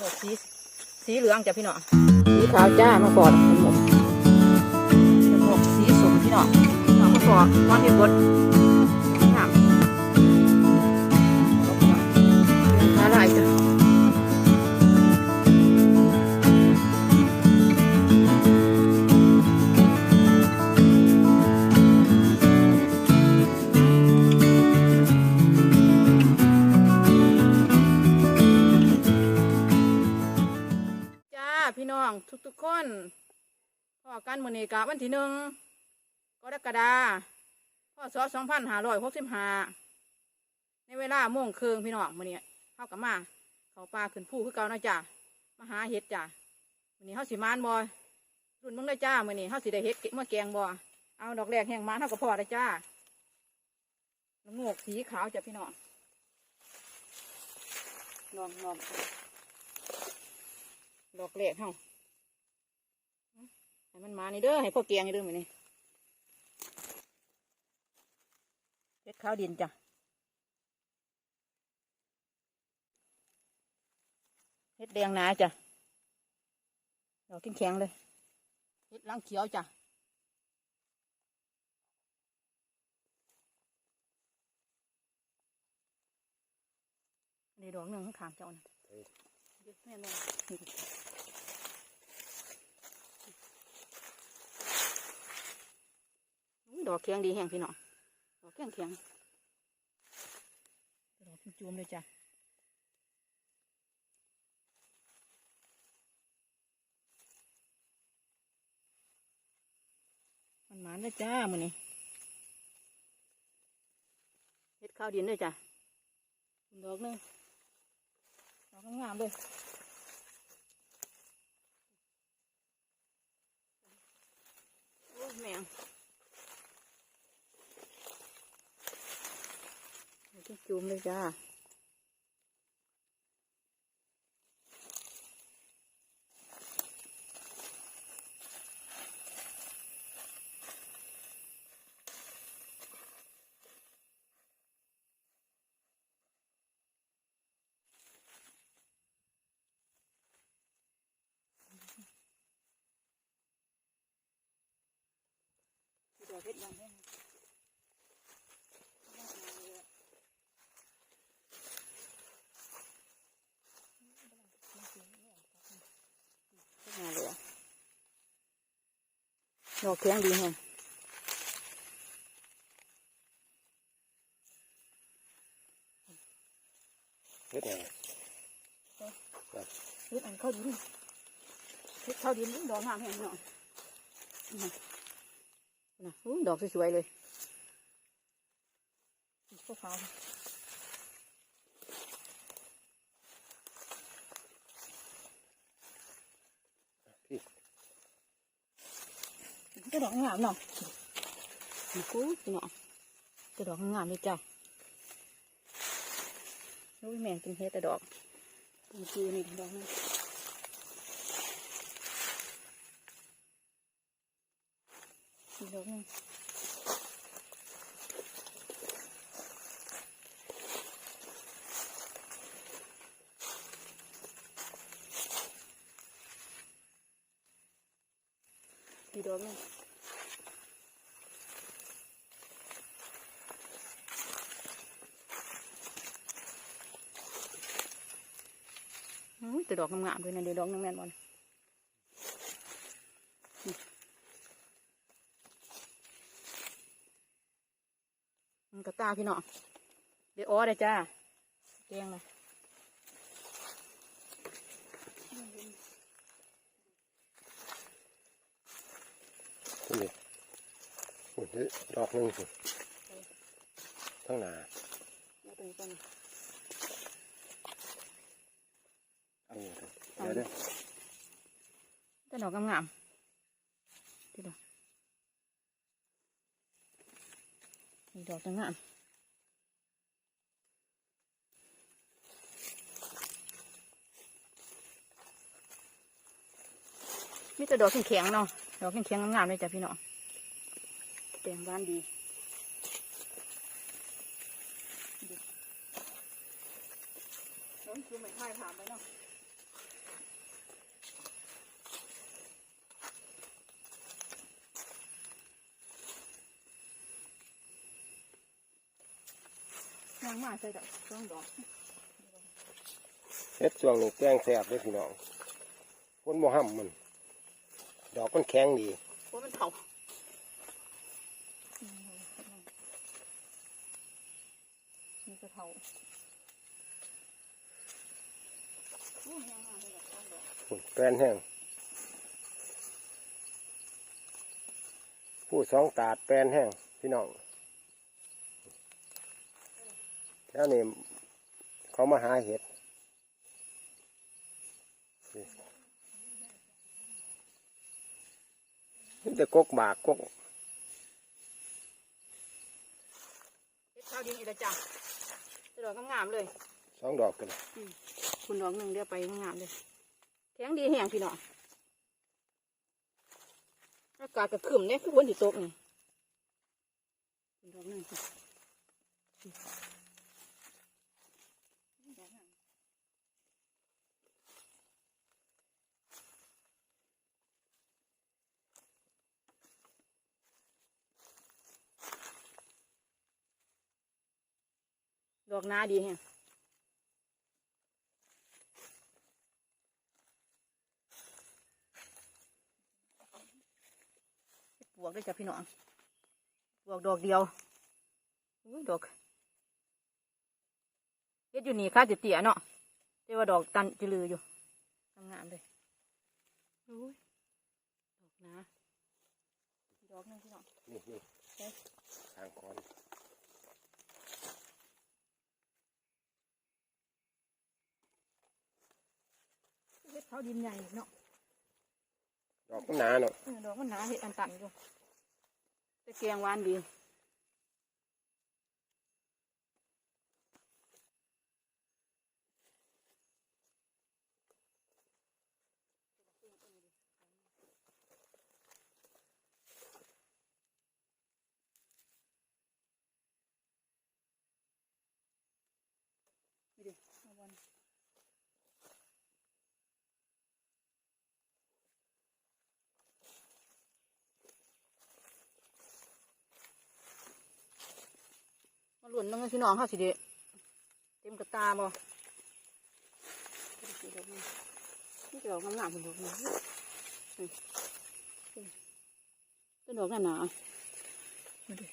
งอกสีสีเหลืองจ้ะพี่น้องสีขาวจ้ามาก่อนสงบสงบสีสูงพี่น้องพี่น้องมาก่อนก้อนที่บด ทุกๆคนพอกันมือนี้กะวันที่หนึ่งกรกฎาคมพศสองพันห้าร้อยหกสิบห้าในเวลาโมงเครึ่งพี่น้องมือนี้เข้ากับมาเขาปลาขึ้นผู้คือเก่านะจ้ามาหาเห็ดจ้ามือนี้เขาสิมานบอยรุ่นมึงได้จ้ามือนี้เขาสิได้เห็ดเก็บมาแกงบ่เอาดอกแรกแห้งมานเท่ากับพ่อได้จ้าละโงกสีขาวจ้ะพี่น้องนอนนอนดอกแรกเฮา ให้มันมานี่เด้อให้พ่อแกงนี่เด้อมือนี้เห็ดขาวดินจ้ะเห็ดแดงหนาจ้ะดอกแข็งๆเลยเห็ดลังเขียวจ้ะนี่ดอกหนึ่งข้างๆเจ้านะเดี๋ยวแม่แม่นี่ อุ้ยดอกแข็งดีแห้งพี่น้องดอกแข็งแข็งๆดอกจุ่มๆเลยจ้ะมันหมานเลยจ้ามือนี้เฮ็ดข้าวดินเลยจ้ะดอกหนึงดอกงามๆเลยโอ้ยแมง จะจุ่มเลยจ้าดอกเฮ็ดยังไงมาเลยอะดอกแข็งดีแฮง เฮ็ดหยัง เฮ็ดอันเข้าดินเฮ็ดเข้าดินนี่ดอก งามแฮงเนาะอืมนะอุ้ยดอกสวยๆเลยพวกเขาว ก็ดอกงามเนาะนี่กูเนาะก็ดอกงามเลยจ้ะโอ้ยแม่งกินเฮ็ดแต่ดอกนี่คือนี่ดอกนึงนี่ดอกนึงนี่ดอกนึงอุ้ยแต่ดอกงามๆด้วยนะเดี๋ยวดอกนึงแม่นบอลมันกระตาพี่น้องเดี๋ยวอ้อเลยจ้าแกงเลยนี่โอ้ยดอกหนึงสิข้างหน้า แล้วตัวนี้ก่อน เอาเถอะเดี๋ยวเด้อแต่ดอกงามๆที่ดอกนี่ดอกงามมีแต่ดอกแข็งๆเนาะ ดอกแข็งๆงามๆเลยจ้ะพี่น้องแดงหวานดีน้องคือไม่พ่ายผ่านไปเนาะางมา ใส่ดอกสองดอกเฮ็ดช่วงนี้แกงแซ่บเลยพี่น้องคนบ่ห้ำมัน ดอกมันแข็งดีเพราะมันเผานี่ก็เผาโอ้ยยังมาใส่ดอกสองดอกฝุ่นแปลนแห้งผู้สองตาดแปลนแห้งพี่น้อง แล้วนี่เขามาหาเห็ดนี่จะกกหมากกกเฮ็ดข้าวดินอีกแล้วจ้ะใส่ดอกงามๆเลย สองดอกกันคุณดอกหนึ่งเดี๋ยวไปงามๆเลยแข็งดีแห้งพี่น้องอากาศก็ขึ้นเนี่ยคือฝนสิตกนี่คุณดอกหนึ่ง ดอกหนาดีแฮงบวกด้วยจ้ะพี่น้องบวกดอกเดียวอุ้ยดอกเฮ็ดอยู่นี่ค่าเตี้ยๆเนาะแต่ว่าดอกตันจิลืออยู่งามๆเลยอุ้ยดอกนะดอกหนึงพี่น้องนี่นี่ทางคอน เฮ็ดเขาดินใหญ่เนาะดอกมันหนาเนาะเออดอกมันหนาเฮ็ดอันตันอยู่แต่แกงหวานดีนี่ดิเอาบอล มา หลุนน้องพี่น้องเขาสิเดเต็มกระตาบ่นี่ดอกงามๆเป็นดอกนี้ต้นดอกหนหนามาดิ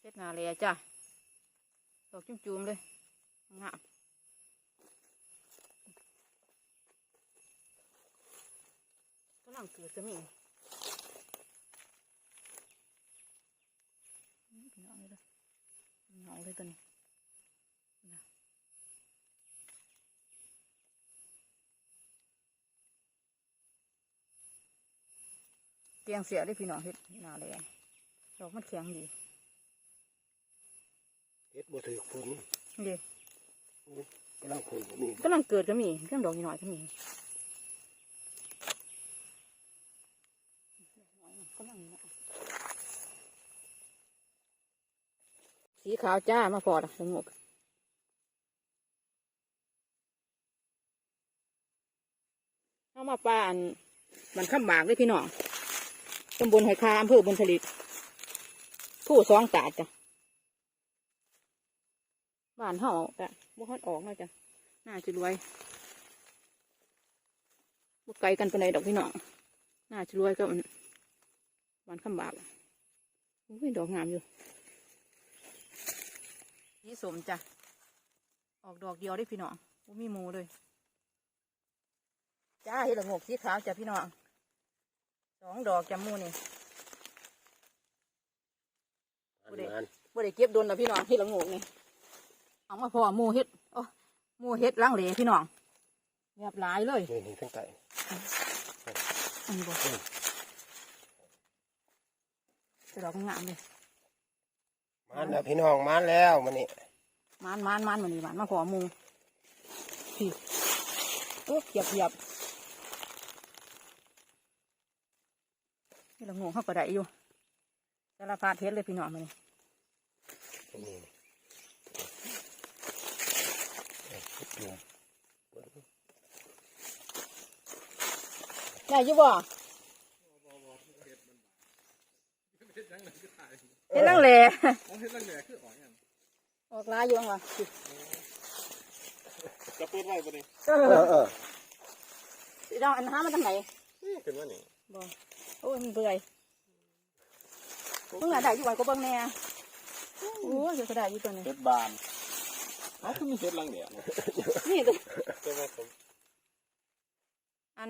เฮ็ดนาเลยจ้ะดอกจุ่มๆเลยงาม กำ ลังเกิดก็มีอืมพี่น้องเลยเด้อเหงาเลยตัวนี้นะเตียงเสียได้พี่น้องเฮ็ดหนาเลยดอกมันแข็งดีเฮ็ดบ่ถือฝนดีกำลังฝนนี่กำลังเกิดก็มีเครื่องดอกนิดหน่อยก็มี กำลังนี่นะสีขาวจ้ามาพอละสงบเอามาป่านมันข้ามหมากเลยพี่น้องตำบลไหคาอำเภอบนผลิต ผู้สองตาดจ้ะบ้านเฮาจ้ะบ่ฮอดออกแล้วจ้ะน่าจะรวยบุกไกลกันไปไหนดดอกพี่น้องน่าจะรวยก็มัน มันคำบาปอุ้ยดอกงามอยู่นี่สมจ้ะ ออกดอกเดียวได้พี่น้องบ่มีหมูเลย จ้าเห็ดละโงกสีขาวจ้ะพี่น้อง สองดอกจำมูนี่มันมันบ่ได้เก็บโดนนะพี่น้องเห็ดละโงกนี่เอามาพอหมูเห็ดโอ้หมูเห็ดล้างเหลพี่น้องเรียบหลายเลยนี่นี่ทั้งไก่อันนี้บ่จะ ดอกงามเลยมันแล้วพี่น้องมันแล้วมันนี่มานมานมานมันนี่มันมาขอหมูพี่โอ้เหยียบเหยียบนี่เรางงเข้าก็ได้อยู่สารพัดเฮ็ดเลยพี่น้องมันนี่นี่ เอ้ยจุ่มได้อยู่บ่เฮ็ดลังแหล่เอาเฮ็ดลังแหล่คือออกหยังออกลายอยู่ว่ะจะเปิดไว้บ่นี่เอเอออเออสิเราอันหามาทางไหนขึ้นมานี่บ่โอ้ยมันเบื่อยมึงอะได้อยู่ไว้ก็เบิ่งแน่โอ้ยเดี๋ยวก็ได้อยู่ตัวนี้เฮ็ดบานเอาคือมีเฮ็ดลังแหล่นะนี่ตัวแต่ว่าผมอัน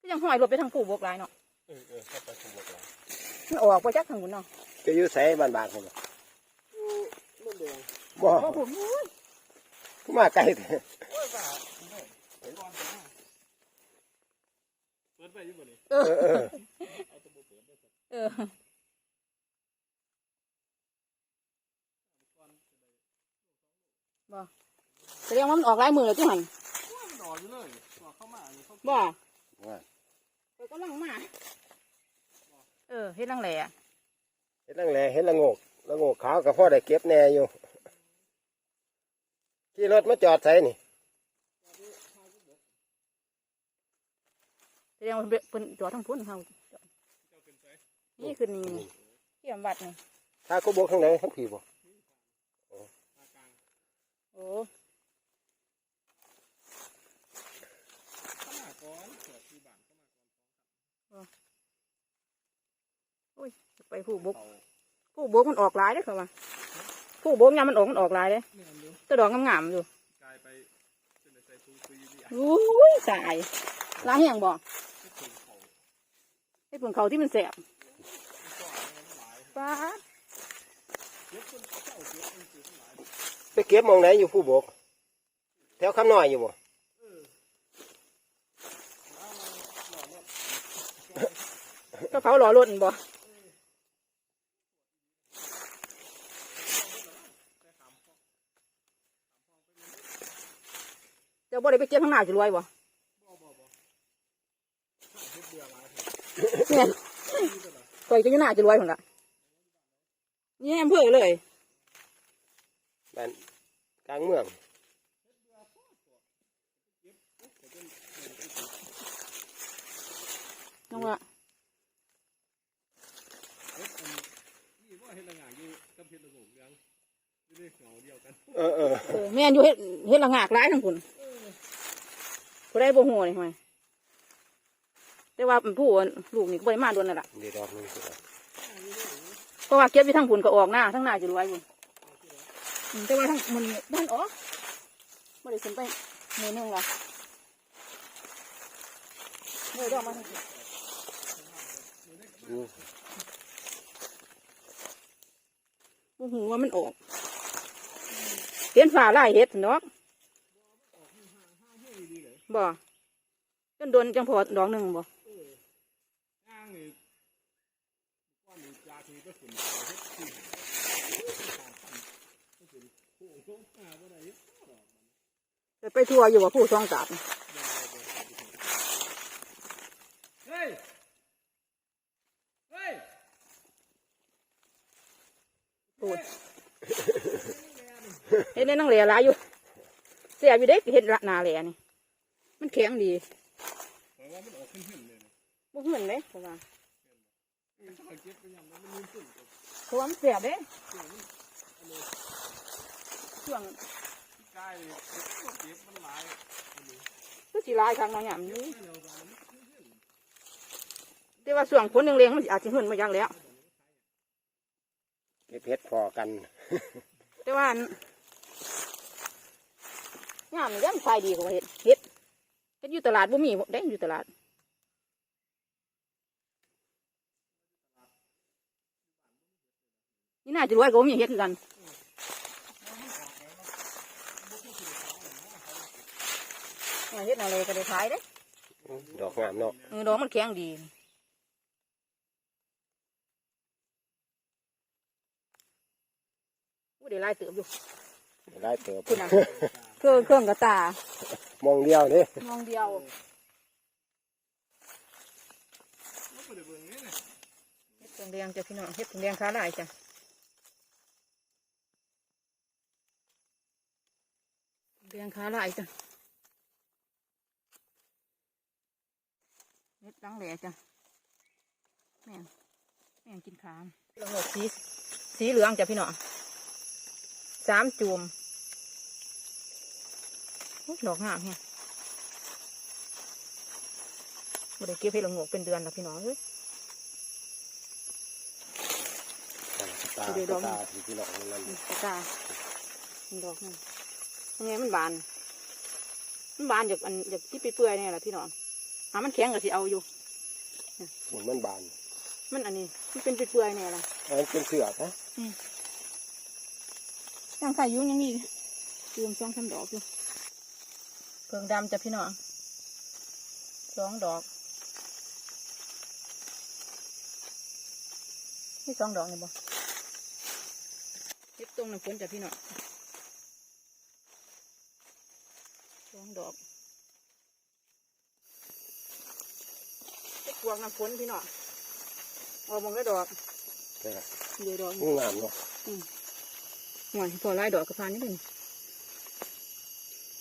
ก็ยังห้อยรถไปทางผู้บกหลายเนาะ เออเออเข้าไปสมบูรณ์แล้วมันออกไปจากทางบุญเนาะจะอยู่ใส่บ้านบานผมบ่มันแดงบ่โอ้โหโอ้ยมาไกลแต่โอ้ยบ้าเห็นก่อนจ้าเปิดไว้อยู่บ่นี่เอเอออเออเอาแตะบ่เปิดได้สักเออบ่แสดงว่ามันออกหลายมือเลยที่หันมันดอกอยู่เลยว่าเข้ามานี่เขาบ่ว่าไปกำลังมา เออเฮ็ดลังแหล่เฮ็ดลังแลเฮ็ดละโงกละโงกขาวก็พอได้เก็บแหน่อยู่ขี่รถมาจอดใส่นี่แสดงว่าเพิ่นเพิ่นจอดทางพุ่นเฮาเจ้าขึ้นไปนี่คือนี่นี่ที่อำบัดนี่ถ้าก็บกข้างไหนทั้งผีบ่ตากลางโอ้ เข้ามาก่อนเปิดที่บ้านเข้ามาก่อน ไปผู้บกเขาผู้บกมันออกหลายเด้อเขาว่าผู้บกยามมันออกมันออกหลายเด้อเนี่ยดูตัวดอกงามๆอยู่กลายไปเป็นใส่ถุงปุ๋ยนี่อะอุ้ยตายหลายแห่งบ่ที่ถุงเขาไอ้ผงเขาที่มันแสบมันก็เอาไว้หลายป้าดเก็บคนเจ้าเก็บมันเก็บหลายไปเก็บหมองไหนอยู่ผู้บก แถวคำน้อยอยู่บ่ก็เขาหล่อรถนั่นบ่เจ้า บ่ได้ไปเก็บข้างหน้าจะรวยบ่เนี่ยข่อยก็อยู่หน้าจะรวยพุ่นล่ะนี่อำเภอเลยบ้านกลางเมืองน้องว่านี่ว่าเห็นละงานอยู่กับเห็ดละโงกงยู่ในเหง เดียวกันเออเออเออแม่นอยู่เฮ็ดเฮ็ดละงากหลายทั้งพุ่นผู้ใดบ่ฮู้นี่ห่วยแต่ว่าผู้ลูกนี่ก็บ่ได้มาโดนนั่นล่ะเดี๋ยวดอกหนึงสิเอาเพราะว่าเก็บอยู่ทั้งพุ่นก็ออกหน้าทั้งหน้าจะรวยอยู่อืมแต่ว่าทั้งมันนี่บ้านออกบ่ได้สนไปหมู่หนึงล่ะเมื่อดอกมาทั้งพุ่นอยู่บ่ฮู้ว่ามันออก เห็นฟ้าลายเฮ็ดเนาะบ่จนโดนจังพอดอกหนึงบ่ย่างนี่ก้อนนี่ยาทีก็ขึ้นเฮ็ดที่สามพันก็ขึ้นโค้งโค้งมาบ่ได้เฮ็ดดอกแต่ไปทัวร์อยู่ว่าผู้ซองกาบนี่เฮ้ยเฮ้ยโอ้ย เฮ็ดในนังเหลหลายอยู่เสียอยู่เด็กเฮ็ดละนาเหลนี่ มันแข็งดีแต่ว่ามันออกขึ้นขึ้นเลยนะบ่เหมือนเลยเพราะว่าถ้าเก็บไปยังมันมันยืนขึ้นกับเพราะว่ามันเสียบเด้เสียงมันอันนี้ช่วงที่ใกล้เก็บมันหลายอันนี้คือสิหลายครั้งเนาะยามนี้ไม่เอาไปมันขึ้นขึ้นแต่ว่าช่วงฝนแรงๆมันอาจสิเหินมาจักแล้วเก็บเฮ็ดพอกัน แต่ว่า อันยามนี้ยามขายดีกว่าเฮ็ดเฮ็ดเฮ็ดอยู่ตลาดบ่มีได้อยู่ตลาดนี่น่าจะรวยกว่าบ่มีเฮ็ดคือกันเนี่ยเฮ็ดอะไรก็ได้ขายเด้ดอกงามเนาะเออดอกมันแข็งดีอู้เดี๋ยวไล่เติบอยู่ได้เติบคุณน่ะ เครื่องเครื่องกระตามองเดียวนี่มองเดียวมันก็ได้เบิ่งนี่นะเฮ็ดถุงแดงจ้ะพี่น้องเฮ็ดถุงแดงค้าหลายจ้ะถุงแดงค้าหลายจ้ะดังแหล่จ้ะแม่งแม่งกินขามละงกสีสีเหลืองจ้ะพี่น้องสามจูมโอ้ย ดอกงามแฮะบ่ได้เก็บให้ละงกเป็นเดือนแล้วพี่น้องเอ้ยตาเดี๋ยวๆตาที่พี่น้องนั่นนี่ตะกร้ามันดอกนี่ยังไงมันบาน มันบานจากอันจากที่เปื่อยๆเนี่ยแหละพี่น้องอ่ามันแข็งก็สิเอาอยู่หมุนมันบาน มันอันนี้มันเป็นเปื่อยๆเนี่ยแหละอันนั้นเป็นเสือกนะยังใส่ยุ่งยังมีรวมสองสามดอกอยู่ เพิงดำจ้ะพี่น้องสองดอกนี่สองดอกนี่บ่เก็บตรงน้ำฝนจ้ะพี่น้องสองดอกเก็บพวกน้ำฝนพี่น้องเอามองได้ดอกใช่ครับเดี๋ยวดอกงูงามเนาะหวานพอไล่ดอกกระพานนิดหนึ่ง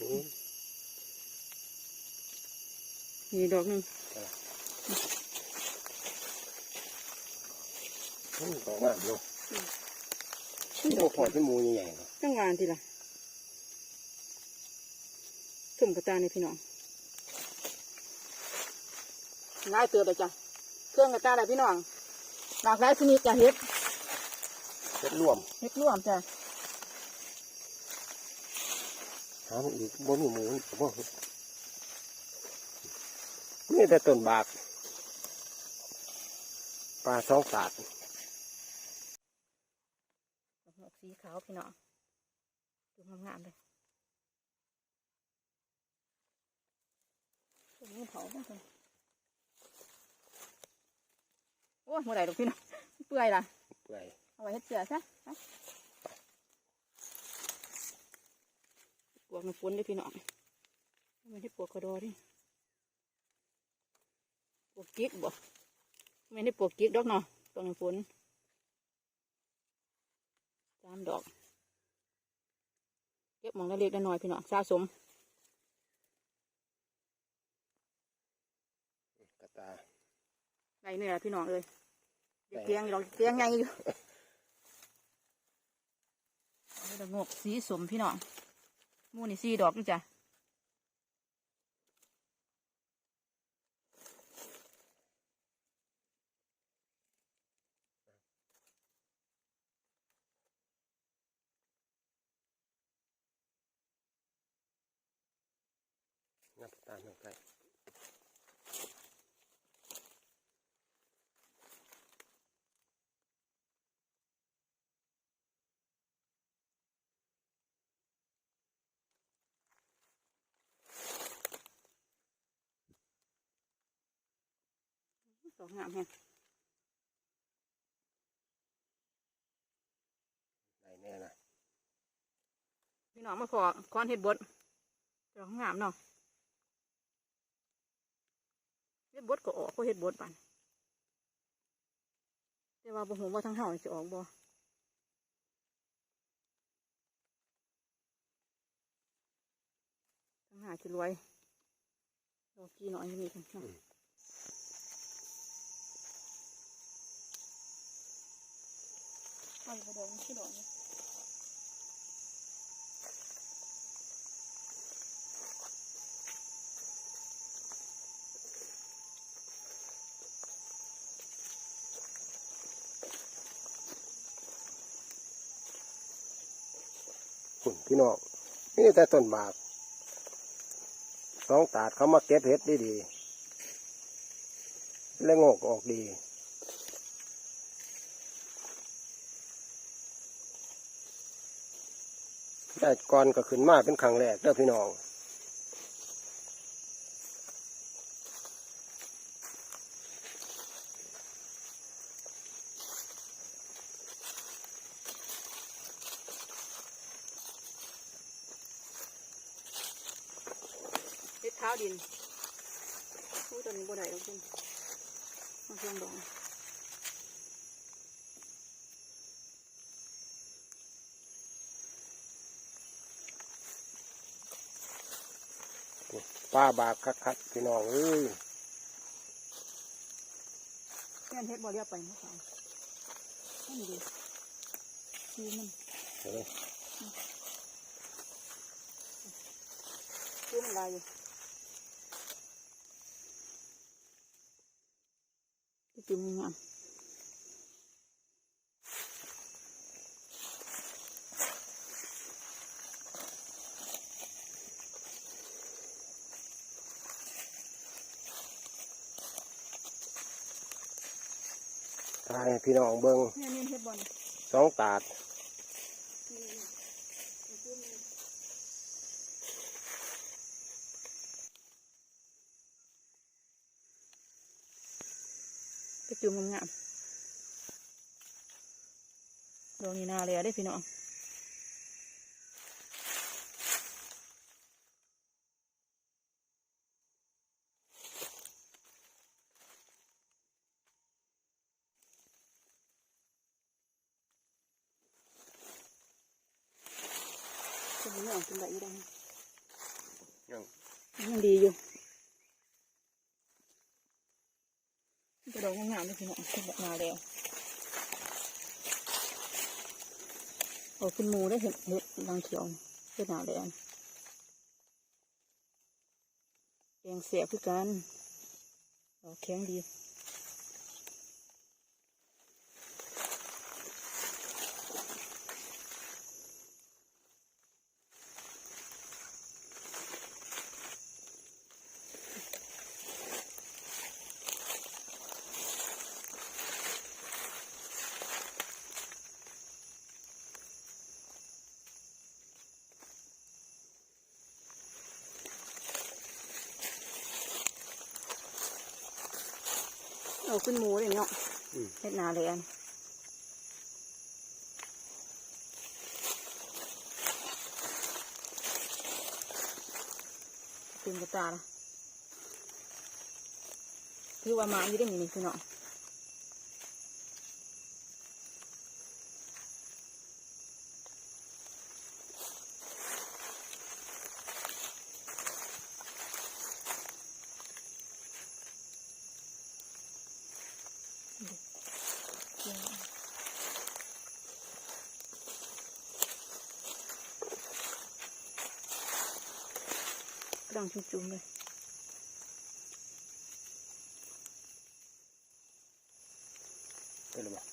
อืม นี่ดอกหนึ่งอืมดอกงามเนาะที่เราพอเป็นหมูใหญ่ๆเนาะตั้งวานทีละชมกระตาเนี่ยพี่น้องง่ายเตือนเลยจ้ะเครื่องกระตาเลยพี่น้องหลากหลายชนิดจ้ะเฮ็ดเฮ็ดร่วมเฮ็ดร่วมจ้ะหามาอีกบ่มีหมูอีกบ่ นี่แต่ต้นบากปลาสองสาดดอกสีขาวพี่น้องดูงามๆเลยตรงนี้เผาบ้างเลยโอ้ยมื่อไหร่ดอกพี่น้องเปื่อยล่ะเปื่อยเอาไว้ให้เสือซะไปปวกมันฝนด้วยพี่น้องไม่ได้ปวกกระโดดดิป วกกิ๊กบ่ไม่ได้ปวกกิ๊กดอกเนาะปวกมันฝนสามดอกเก็บหมองละเล็กละน้อยพี่น้องสะสมกระตาไรเนี่ยพี่น้องเลยเดี๋ยวเตียงอยู่ดอกเตียงไงอยู่อันนี้ดอกงกสีสมพี่น้องหมูนี่สี่ดอกนี่จ้ะ ดอกงามแฮงได้แน่นะพี่น้องมาพอคอนเห็ดบดดอกงามเนาะเห็ดบดก็ออกก็เห็ดบดปันแต่ว่าบ่ฮู้ว่าทั้งเฮานี่สิออกบ่ทั้งหาสิรวยดอกกี่หน่อยมีกันเนาะ เอาไปดอกนี่สิดอกนี่หุ่นพี่น้องนี่แต่ต้นบากสองตาดเขามาเก็บเห็ดดีๆและงอกออกดี ได้ก่อนก็ขึ้นมาเป็นครั้งแรกเด้อพี่น้องเล็ดเท้าดินอู้ตอนนี้บ่ได้แล้วจริงมาเชียงดอง ป้าบากคักๆพี่น้องเอ้ยแม่นเฮ็ดบ่เรียบไปเนาะค่ะนี่ดิคือมันเออคือมันลายอยู่จุ่มงาม ให้พี่น้องเบิ่งเนี่ยนี่เฮ็ดบอลสองตาดกระจุ่มงามๆดอกนี้นาเลยได้อพี่น้องจะมีออกเป็นแบบนี้ได้ไหม ยัง ยังดีอยู่ กระดองงามๆเลยพี่น้องเป็นแบบนาแล้วโอ้คุณหมูได้เห็นเห็ดบางเขียวเป็นหนาแล้วแดงเสียคือกันดอกแข็งดี เอาขึ้นหมูเลยเนาะเฮ็ดนาเลยอันเต็มกระตาละคือว่ามาอยู่ได้มีนี่พี่น้อเนาะ งจุ่มๆเลย เป็นหรือเปล่า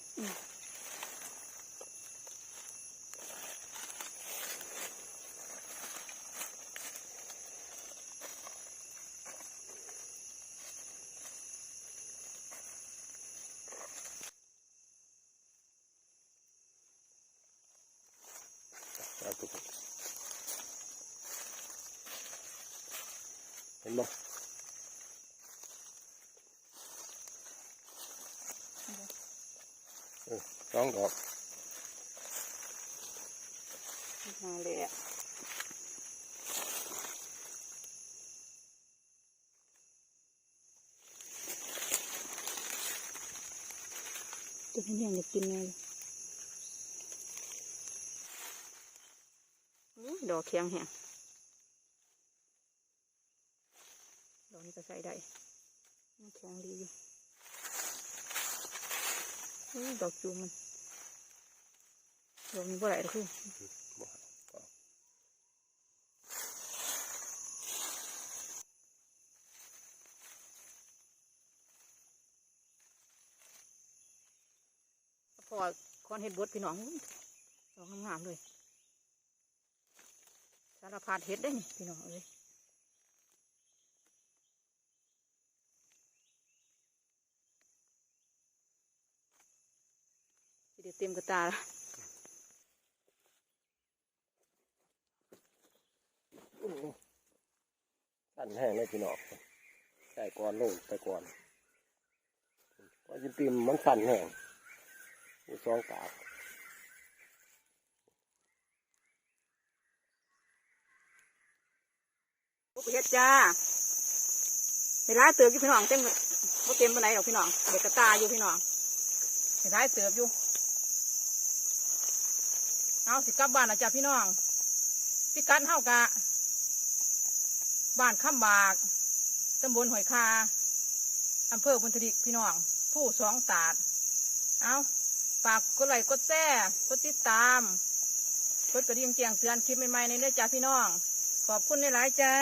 เอาไปก่อนเห็นไหมเออสองดอกมาเลยอะตัวนี้ยังอยากกินเลยอื้อดอกแข็งแห้งดอ ก็ใส่ได้แข็งดีอยู่ดอกจูมันดอกนี้บ่ไหลหรคือพอคอนเห็ดบดพี่น้องดอกงามๆเลยสารพัดเห็ดได้นี่พี่น้องเอ้ย ดี๋ยวเต็มกระตาละอื้อสั่นแห้งเลยพี่น้องใส่ก่อนลงไปก่อนพอจิติมมันสั่นแห้งมีสองกาบปุ๊บเห็ดจ้าเวลาเติบอยู่พี่น้องเต็มบ่เต็มปานไหนหรอกพี่น้องเด็กกระตาอยู่พี่น้องเวลาเติบอยู่ เอาสิกลับบ้านนะจ๊ะพี่น้อง พี่กัดเฮากะ บ้านข้ามบากตำบลหอยคาอำเภอพุนทริกพี่น้อง ผู้สองตาด เอาฝากกดไลค์กดแชร์กดติดตามกดกระดิ่งแจ้งเตือนคลิปใหม่ๆในเด้อจ้าพี่น้อง ขอบคุณในหลายๆจ้า